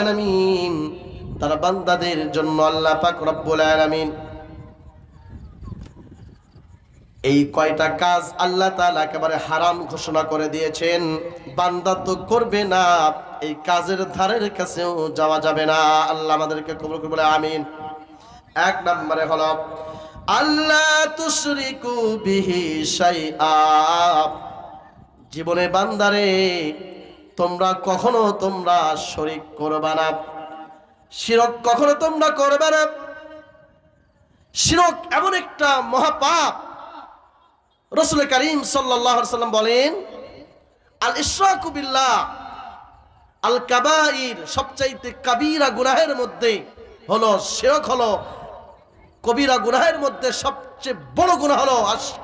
আলামিন। তার বান্দাদের জন্য আল্লাহ পাক রব্বুল আলামিন। এই কয়টা কাজ আল্লাহ তাআলা একেবারে হারাম ঘোষণা করে দিয়েছেন। বান্দা তো করবে না, এই কাজের ধারের কাছেও যাওয়া যাবে না। আল্লাহ আমাদেরকে কবুল করে বলে আমিন। এক নম্বরে হলো আল্লাহ তুশরিকু বিহি শাইআ। জীবনে বান্দারে তোমরা কখনো তোমরা শরিক করবা না। শিরক কখনো তোমরা করবে না। শিরক এমন একটা মহাপাপ। রসুল করিম সাল্লাম বলেন, আল ইশরাকু বিল্লাহ, আল কাবাইর সবচাইতে কাবীরা গুনাহের মধ্যে হলো শিরক হলো, কবিরা গুনাহের মধ্যে সবচেয়ে বড় গুনাহ হলো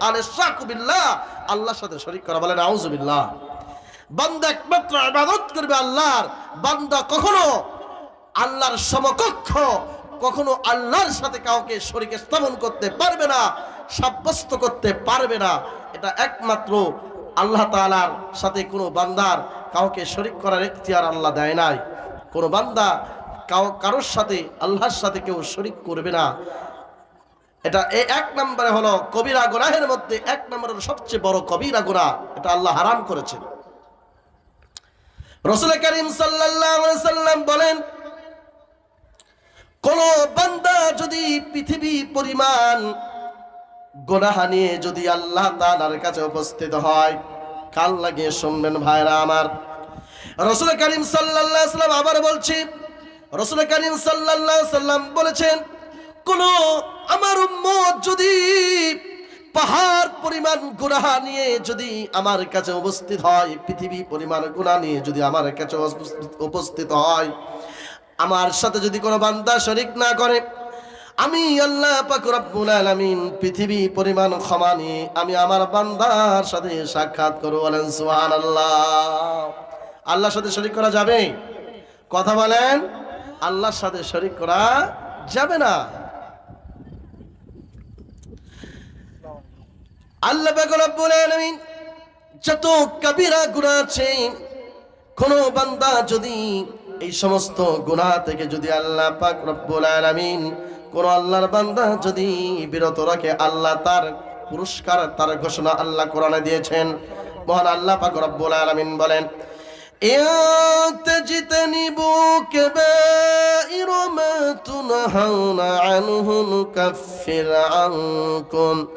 আল ইশরাকু বিল্লাহ, আল্লাহর সাথে শরিক করা। বলেন আউযুবিল্লাহ বান্দা একমাত্র ইবাদত করবে আল্লাহর। বান্দা কখনো আল্লাহর সমকক্ষ, কখনো আল্লাহর সাথে কাউকে শরীক স্থাপন করতে পারবে না, সাব্যস্ত করতে পারবে না। এটা একমাত্র আল্লাহ তাআলার সাথে কোনো বান্দার কাউকে শরিক করার ইখতিয়ার আল্লাহ দেয় নাই। কোনো বান্দা কাউ, কারোর সাথে, আল্লাহর সাথে কেউ শরিক করবে না। এটা এই এক নম্বরে হলো কবিরা গুনাহের মধ্যে এক নম্বরের সবচেয়ে বড় কবিরা গুনাহ। এটা আল্লাহ হারাম করেছেন। রসুল করিম সাল্লাম বলেন, কোন বান্দা যদি পৃথিবী পরিমাণ গোনাহা যদি আল্লাহ তাআলার কাছে উপস্থিত হয় কাল লাগিয়ে শুনবেন ভাইরা আমার। রসুল করিম সাল্লাল্লাহু সাল্লাম আবার বলছি, রসুল করিম আলাইহি সাল্লাম বলেছেন, কোন আমার উম্মত যদি পাহাড় পরিমাণ গুনাহা নিয়ে যদি আমার কাছে উপস্থিত হয়, পৃথিবী পরিমাণ গুনাহ নিয়ে যদি আমার কাছে উপস্থিত- হয়, আমার সাথে যদি কোনো বান্দা শরিক না করে, আমি আল্লাহ পাক রব্বুল আলামিন পৃথিবী পরিমাণ ক্ষমা নিয়ে আমি আমার বান্দার সাথে সাক্ষাৎ করব বলেন, সুবহানাল্লাহ। আল্লাহর সাথে শরিক করা যাবে? কথা বলেন, আল্লাহর সাথে শরিক করা যাবে না। আল্লাহ পাক রব্বুল আলামিন যত কবিরা গুনাহ আছে কোন বান্দা যদি এই সমস্ত গুনাহ থেকে যদি আল্লাহ পাক রব্বুল আলামিন কোন আল্লাহর বান্দা যদি বিরত রাখে আল্লাহ তার পুরস্কার তার ঘোষণা আল্লাহ কোরআনে দিয়েছেন মহান আল্লাহ পাক রব্বুল আলামিন বলেন إن تجتنبوا كبائر ما تنهون عنه نكفر عنكم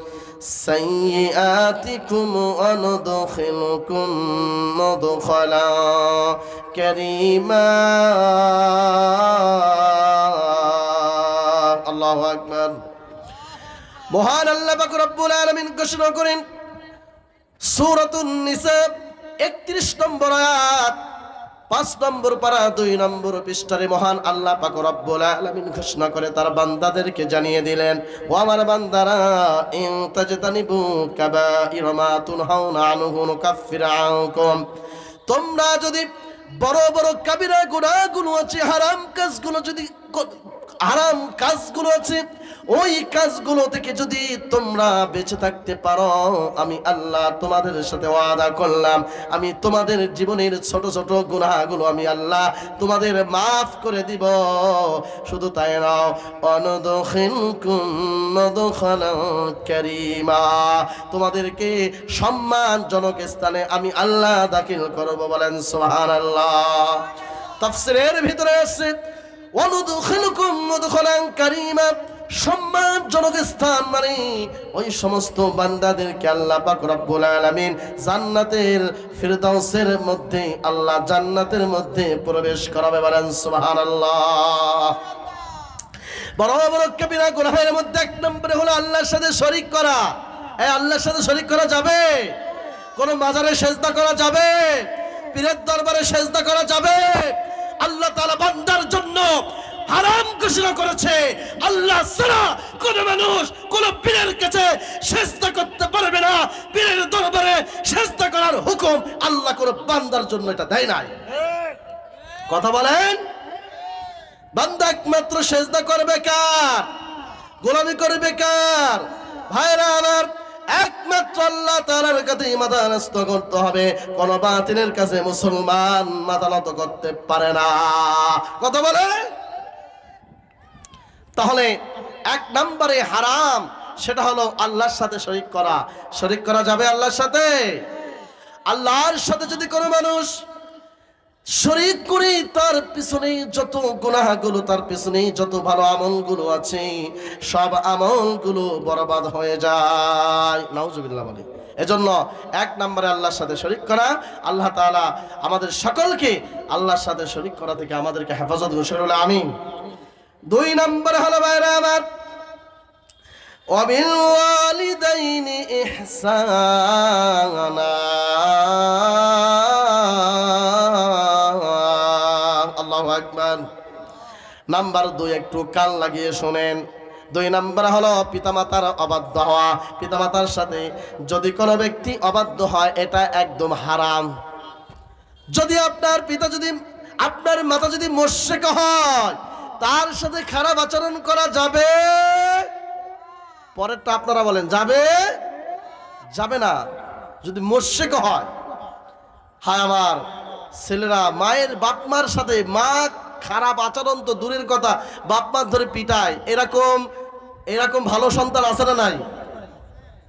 سيئاتكم وندخلكم مدخلا كريما الله أكبر মহান আল্লাহ পাক রব্বুল আলামিন ঘোষণা করেন সূরাতুন নিসা 31 নম্বর আয়াত পাঁচ নম্বর পারা দুই নম্বর পৃষ্ঠারে মহান আল্লাহ পাক আলামিন ঘোষণা করে তার বান্দাদেরকে জানিয়ে দিলেন, ও আমার বান্দারা, ইন তাজতানিবু কাবাইর মা তুনহাউনা আনহু তোমরা যদি বড় বড় কাবিরা গুনাহগুলো আছে, হারাম কাজগুলো যদি হারাম কাজগুলো আছে, ওই কাজগুলো থেকে যদি তোমরা বেঁচে থাকতে পারো, আমি আল্লাহ তোমাদের সাথে ওয়াদা করলাম। আমি তোমাদের জীবনের ছোট ছোট গুনাহগুলো আমি আল্লাহ তোমাদের মাফ করে দিব। শুধু তাই নাও মদখালা তোমাদেরকে সম্মানজনক স্থানে আমি আল্লাহ দাখিল করব বলেন সুবহানাল্লাহ তাফসীরের ভিতরে আছে ওয়ানুদখিলুকুম মুদখালান কারীমা সম্মানজনক স্থান মানে ওই সমস্ত বান্দাদেরকে আল্লাহ পাক রব্বুল আলামিন জান্নাতের ফিরদাউসের মধ্যে, আল্লাহ জান্নাতের মধ্যে প্রবেশ করাবে বলেন সুবহানাল্লাহ। বড় বড় কবিরা গুনাহের মধ্যে এক নম্বরে হলো আল্লাহর সাথে শরিক করা। এই আল্লাহর সাথে শরিক করা যাবে? কোন মাজারে সেজদা করা যাবে? পীরের দরবারে সেজদা করা যাবে। আল্লাহ তাআলা বান্দার জন্য হারাম ঘোষণা করেছে। আল্লাহ ছাড়া কোন মানুষ, কোন পীরের কাছে সেজদা করতে পারবে না। পীরের দরবারে সেজদা করার হুকুম আল্লাহ কোন বান্দার জন্য এটা দেয় নাই। কথা বলেন? বান্দা একমাত্র সেজদা করবে কার? গোলামি করবে কার? ভাইরা আমার একমাত্র আল্লাহ তাআলার কাছেই করতে হবে। কাছে মুসলমান করতে পারে না। কথা বলে? তাহলে এক নম্বরে হারাম, সেটা হলো আল্লাহর সাথে শরিক করা। শরিক করা যাবে আল্লাহর সাথে? আল্লাহর সাথে যদি কোনো মানুষ শরিক করে তার পিছনে যত গুনাহগুলো, তার পিছনে যত ভালো আমলগুলো আছে, সব আমলগুলো বরবাদ হয়ে যায়। নাউজুবিল্লাহ বলে। এজন্য এক নম্বরে আল্লাহর সাথে শরিক করা, আল্লাহ তালা আমাদের সকলকে আল্লাহর সাথে শরিক করা থেকে আমাদেরকে হেফাজত ঘোষণা হলো আমি দুই নম্বরে হলো বাইরে আমার অবিল ইহসানা। নাম্বার দুই একটু কান লাগিয়ে শোনেন। দুই নাম্বার হলো পিতামাতার অবাধ্য হওয়া। পিতামাতার সাথে যদি কোনো ব্যক্তি অবাধ্য হয়, এটা একদম হারাম। যদি আপনার পিতা যদি, আপনার মাতা যদি মোশেক হয়, তার সাথে খারাপ আচরণ করা যাবে? পরেরটা আপনারা বলেন, যাবে? যাবে না। যদি মোশেক হয়, হায় আমার ছেলেরা মায়ের বাপমার সাথে মা খারাপ আচরণ তো দূরের কথা, বাপমার ধরে পিটায়। এরকম এরকম ভালো সন্তান আছে না নাই?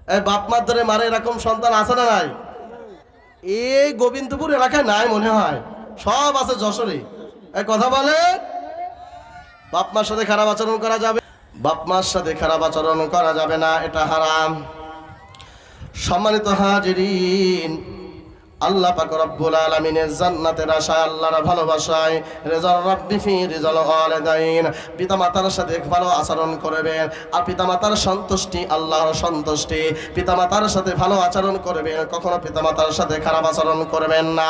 বাপ বাপমার ধরে মারে, এরকম সন্তান আছে না নাই? এই গোবিন্দপুর এলাকায় নাই মনে হয়। সব আছে যশোরে। কথা বলে বাপ মার সাথে খারাপ আচরণ করা যাবে। বাপ মার সাথে খারাপ আচরণ করা যাবে না, এটা হারাম। সম্মানিত হাজিরিন আল্লাহ পাক রব্বুল আলামিনের জান্নাতের আশায়, আল্লাহর ভালোবাসায় রেজাল রাব্বি ফি রিজাল ওয়ালিদাইন পিতামাতার সাথে ভালো আচরণ করবেন, আর পিতামাতার সন্তুষ্টি আল্লাহর সন্তুষ্টি। পিতামাতার সাথে ভালো আচরণ করবেন, কখনো পিতামাতার সাথে খারাপ আচরণ করবেন না।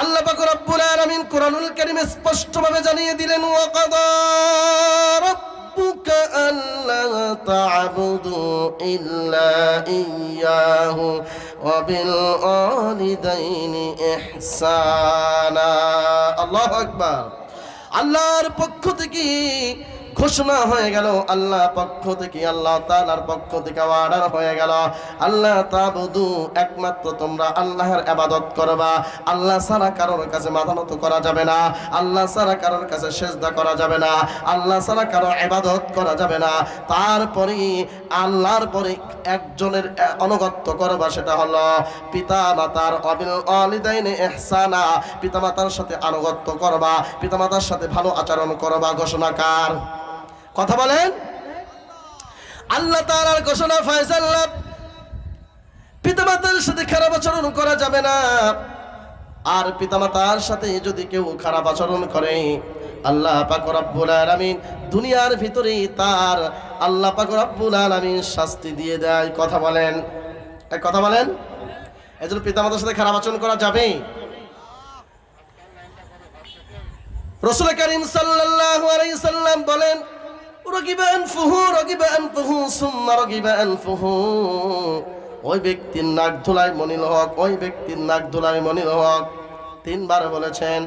আল্লাহ পাক রব্বুল আলামিন কোরআনুল কারীমে স্পষ্টভাবে জানিয়ে দিলেন ওয়াকাদা রাব্বুকা ইল্লা ইয়্যাহু ওয়া বিল ওয়ালিদাইনি ইহসানা আল্লাহু আকবার আল্লাহর পক্ষ থেকে ঘোষণা হয়ে গেল, আল্লাহ পক্ষ থেকে, আল্লাহ তাআলার পক্ষ থেকে অর্ডার হয়ে গেল। আল্লাহ তাবুদু একমাত্র তোমরা আল্লাহর ইবাদত করবা। আল্লাহ ছাড়া কারোর কাছে মাথা নত করা যাবে না। আল্লাহ ছাড়া কারোর কাছে সেজদা করা যাবে না। আল্লাহ ছাড়া কারও ইবাদত করা যাবে না। তারপরে, আল্লাহর পরে একজনের অনুগত্য করবা, সেটা হলো পিতা মাতার অবিল অলিদাইনে ইহসানা। পিতা মাতার সাথে আনুগত্য করবা। পিতা মাতার সাথে ভালো আচরণ করবা, ঘোষণাকার। কথা বলেন। আল্লাহ তাআলার ঘোষণা ফয়সাল্লাহ পিতামাতার সাথে খারাপ আচরণ করা যাবে না। আর পিতামাতার সাথে যদি কেউ খারাপ আচরণ করে, আল্লাহ পাক রব্বুল আলামিন দুনিয়ার ভিতরে তার আল্লাহ পাক রব্বুল আলামিন শাস্তি দিয়ে দেয়। কথা বলেন। কথা বলেন। এজন্য পিতামাতার সাথে খারাপ আচরণ করা যাবে। রসুল করিম সাল্লাল্লাহু আলাইহি সাল্লাম বলেন রগিবা আনফুহু রগিবা আনফুহু, সুম্মা রগিবা আনফুহু। ওই ব্যক্তির নাক ধুলাই মনিল হক, ওই ব্যক্তির নাক ধুলাই মনিল হক। তিনবার বলেছেন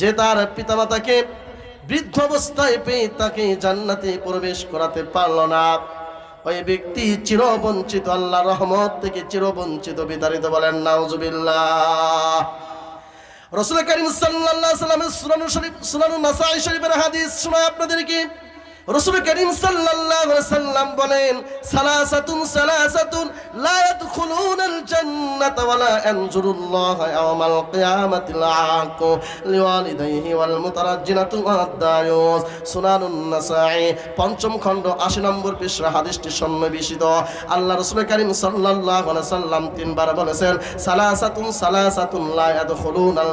যে তার পিতামাতাকে বৃদ্ধ অবস্থায় পেয়ে তাকে জান্নাতে প্রবেশ করাতে পারল না। ওই ব্যক্তি চিরবঞ্চিত আল্লাহ রহমত থেকে চিরবঞ্চিত বিতাড়িত বলেন, নাউজুবিল্লাহ। রসুল করিম আলাইহি সাল্লামের সুনান শরীফ সুনান নাসাই শরীফের হাদিস শোনায় আপনাদেরকে। রসুল করিম সাল্লাল্লাহু সাল্লাম বলেন, সালাসাতুন সালাসাতুন, লা ইয়াদখুলুনাল জান্নাতা ইয়ানজুরুল্লাহ ইয়াওমাল লিওয়ালিদাইহি ওয়াল মুতারাজ্জিনাতু সুনানুন নাসাই পঞ্চম খণ্ড 80 নম্বর পৃষ্ঠা, হাদিসটি সন্নিবেশিত। আল্লাহ রসুল করিম সাল্লাল্লাহু আলাইহি সাল্লাম তিনবার বলেছেন, সালাসাতুন সালাসাতুন, লা ইয়াদখুলুনাল